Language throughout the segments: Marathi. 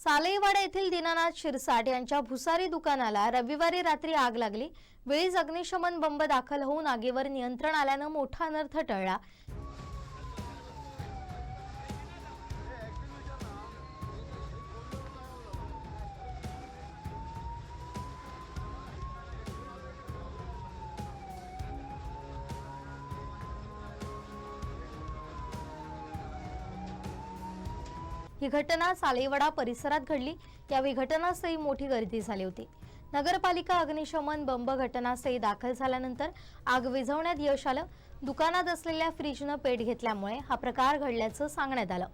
सालेवाडा येथील दीनानाथ शिरसाट यांच्या भुसारी दुकानाला रविवारी रात्री आग लागली. वेळीच अग्निशमन बंब दाखल होऊन आगीवर नियंत्रण आल्यानं मोठा अनर्थ टळला. ही घटना सालेवाडा परिसरात घडली. यावेळी घटनास्थळी मोठी गर्दी झाली होती. नगरपालिका अग्निशमन बंब घटनास्थळी दाखल झाल्यानंतर आग विझवण्यात यश आलं. दुकानात असलेल्या फ्रीजनं पेट घेतल्यामुळे हा प्रकार घडल्याचं सांगण्यात आलं.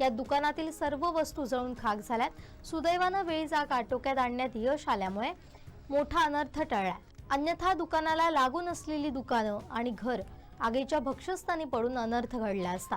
या दुकानातील सर्व वस्तू जळून खाक झाल्यात. सुदैवानं वेळी जाग आटोक्यात आणण्यात यश आल्यामुळे मोठा अनर्थ टळला. अन्यथा दुकानाला लागून असलेली दुकानं आणि घर आगीच्या भक्षस्थानी पडून अनर्थ घडला असता.